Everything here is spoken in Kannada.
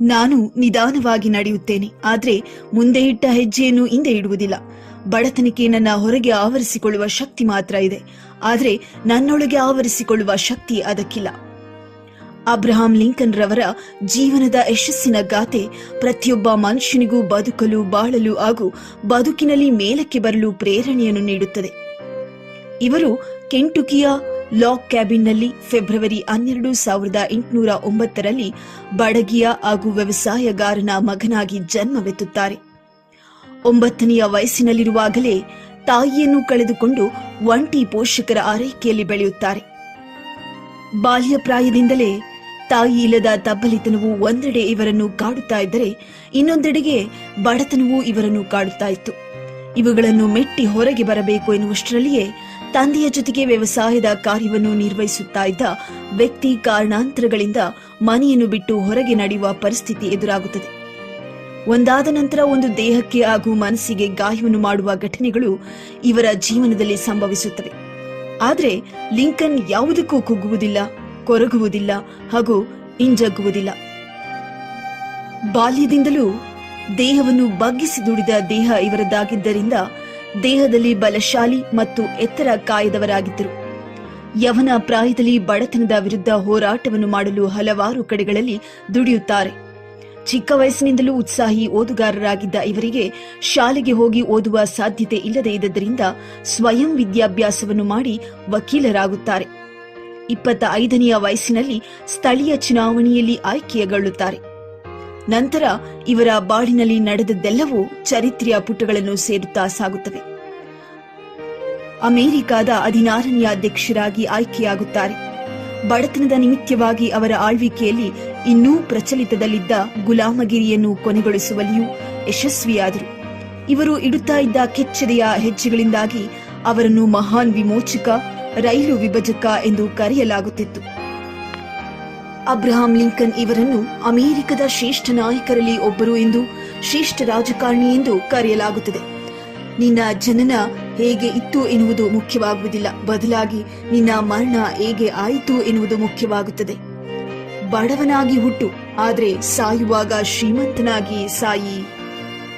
ನಾನು ನಿಧಾನವಾಗಿ ನಡೆಯುತ್ತೇನೆ. ಆದರೆ ಮುಂದೆ ಇಟ್ಟ ಹೆಜ್ಜೆಯನ್ನು ಹಿಂದೆ ಇಡುವುದಿಲ್ಲ. ಬಡತನಕ್ಕೆ ನನ್ನ ಹೊರಗೆ ಆವರಿಸಿಕೊಳ್ಳುವ ಶಕ್ತಿ ಮಾತ್ರ ಇದೆ. ಆದರೆ ನನ್ನೊಳಗೆ ಆವರಿಸಿಕೊಳ್ಳುವ ಶಕ್ತಿ ಅದಕ್ಕಿಲ್ಲ. ಅಬ್ರಹಾಂ ಲಿಂಕನ್ ರವರ ಜೀವನದ ಯಶಸ್ಸಿನ ಗಾಥೆ ಪ್ರತಿಯೊಬ್ಬ ಮನುಷ್ಯನಿಗೂ ಬದುಕಲು, ಬಾಳಲು ಹಾಗೂ ಬದುಕಿನಲ್ಲಿ ಮೇಲಕ್ಕೆ ಬರಲು ಪ್ರೇರಣೆಯನ್ನು ನೀಡುತ್ತದೆ. ಇವರು ಕೆಂಟುಕಿಯ ಲಾಕ್ ಕ್ಯಾಬಿನ್ನಲ್ಲಿ ಫೆಬ್ರವರಿ ಹನ್ನೆರಡು ಸಾವಿರದ ಎಂಟುನೂರ ಒಂಬತ್ತರಲ್ಲಿ ಬಡಗಿಯ ಹಾಗೂ ವ್ಯವಸಾಯಗಾರನ ಮಗನಾಗಿ ಜನ್ಮವೆತ್ತುತ್ತಾರೆ. ಒಂಬತ್ತನೆಯ ವಯಸ್ಸಿನಲ್ಲಿರುವಾಗಲೇ ತಾಯಿಯನ್ನು ಕಳೆದುಕೊಂಡು ಒಂಟಿ ಪೋಷಕರ ಆರೈಕೆಯಲ್ಲಿ ಬೆಳೆಯುತ್ತಾರೆ. ಬಾಲ್ಯ ಪ್ರಾಯದಿಂದಲೇ ತಾಯಿ ಇಲ್ಲದ ತಬ್ಬಲಿತನವು ಒಂದೆಡೆ ಇವರನ್ನು ಕಾಡುತ್ತಾ ಇದ್ದರೆ ಇನ್ನೊಂದೆಡೆಗೆ ಬಡತನವು ಇವರನ್ನು ಕಾಡುತ್ತಾ ಇತ್ತು. ಇವುಗಳನ್ನು ಮೆಟ್ಟಿ ಹೊರಗೆ ಬರಬೇಕು ಎನ್ನುವಷ್ಟರಲ್ಲಿಯೇ ತಂದೆಯ ಜೊತೆಗೆ ವ್ಯವಸಾಯದ ಕಾರ್ಯವನ್ನು ನಿರ್ವಹಿಸುತ್ತಾ ಇದ್ದ ವ್ಯಕ್ತಿ ಕಾರಣಾಂತರಗಳಿಂದ ಮನೆಯನ್ನು ಬಿಟ್ಟು ಹೊರಗೆ ನಡೆಯುವ ಪರಿಸ್ಥಿತಿ ಎದುರಾಗುತ್ತದೆ. ಒಂದಾದ ನಂತರ ಒಂದು ದೇಹಕ್ಕೆ ಹಾಗೂ ಮನಸ್ಸಿಗೆ ಗಾಯವನ್ನು ಮಾಡುವ ಘಟನೆಗಳು ಇವರ ಜೀವನದಲ್ಲಿ ಸಂಭವಿಸುತ್ತವೆ. ಆದರೆ ಲಿಂಕನ್ ಯಾವುದಕ್ಕೂ ಕುಗ್ಗುವುದಿಲ್ಲ, ಕೊರಗುವುದಿಲ್ಲ ಹಾಗೂ ಹಿಂಜಗ್ಗುವುದಿಲ್ಲ. ಬಾಲ್ಯದಿಂದಲೂ ದೇಹವನ್ನು ಬಗ್ಗಿಸಿ ದುಡಿದ ದೇಹ ಇವರದ್ದಾಗಿದ್ದರಿಂದ ದೇಹದಲ್ಲಿ ಬಲಶಾಲಿ ಮತ್ತು ಎತ್ತರ ಕಾಯದವರಾಗಿದ್ದರು. ಯವನ ಪ್ರಾಯದಲ್ಲಿ ಬಡತನದ ವಿರುದ್ಧ ಹೋರಾಟವನ್ನು ಮಾಡಲು ಹಲವಾರು ಕಡೆಗಳಲ್ಲಿ ದುಡಿಯುತ್ತಾರೆ. ಚಿಕ್ಕ ವಯಸ್ಸಿನಿಂದಲೂ ಉತ್ಸಾಹಿ ಓದುಗಾರರಾಗಿದ್ದ ಇವರಿಗೆ ಶಾಲೆಗೆ ಹೋಗಿ ಓದುವ ಸಾಧ್ಯತೆ ಇಲ್ಲದೇ ಇದ್ದರಿಂದ ಸ್ವಯಂ ವಿದ್ಯಾಭ್ಯಾಸವನ್ನು ಮಾಡಿ ವಕೀಲರಾಗುತ್ತಾರೆ. ಇಪ್ಪತ್ತ ಐದನೆಯ ವಯಸ್ಸಿನಲ್ಲಿ ಸ್ಥಳೀಯ ಚುನಾವಣೆಯಲ್ಲಿ ಆಯ್ಕೆಯಗೊಳ್ಳುತ್ತಾರೆ ನಂತರ ಇವರ ಬಾಳಿನಲ್ಲಿ ನಡೆದದ್ದೆಲ್ಲವೂ ಚರಿತ್ರೆಯ ಪುಟಗಳನ್ನು ಸೇರುತ್ತಾ ಸಾಗುತ್ತವೆ. ಅಮೆರಿಕಾದ ಹದಿನಾರನೆಯ ಅಧ್ಯಕ್ಷರಾಗಿ ಆಯ್ಕೆಯಾಗುತ್ತಾರೆ. ಬಡತನದ ನಿಮಿತ್ತವಾಗಿ ಅವರ ಆಳ್ವಿಕೆಯಲ್ಲಿ ಇನ್ನೂ ಪ್ರಚಲಿತದಲ್ಲಿದ್ದ ಗುಲಾಮಗಿರಿಯನ್ನು ಕೊನೆಗೊಳಿಸುವಲ್ಲಿಯೂ ಯಶಸ್ವಿಯಾದರು. ಇವರು ಇಡುತ್ತಾ ಇದ್ದ ಕೆಚ್ಚೆದೆಯ ಹೆಜ್ಜೆಗಳಿಂದಾಗಿ ಅವರನ್ನು ಮಹಾನ್ ವಿಮೋಚಕ, ರೈಲು ವಿಭಜಕ ಎಂದು ಕರೆಯಲಾಗುತ್ತಿತ್ತು. ಅಬ್ರಹಾಂ ಲಿಂಕನ್ ಇವರನ್ನು ಅಮೆರಿಕದ ಶ್ರೇಷ್ಠ ನಾಯಕರಲ್ಲಿ ಒಬ್ಬರು ಎಂದು ಶ್ರೇಷ್ಠ ರಾಜಕಾರಣಿ ಎಂದು ಕರೆಯಲಾಗುತ್ತದೆ. ನಿನ್ನ ಜನನ ಹೇಗೆ ಇತ್ತು ಎನ್ನುವುದು ಮುಖ್ಯವಾಗುವುದಿಲ್ಲ. ಬದಲಾಗಿ ನಿನ್ನ ಮರಣ ಹೇಗೆ ಆಯಿತು ಎನ್ನುವುದು ಮುಖ್ಯವಾಗುತ್ತದೆ. ಬಡವನಾಗಿ ಹುಟ್ಟು, ಆದರೆ ಸಾಯುವಾಗ ಶ್ರೀಮಂತನಾಗಿ ಸಾಯಿ.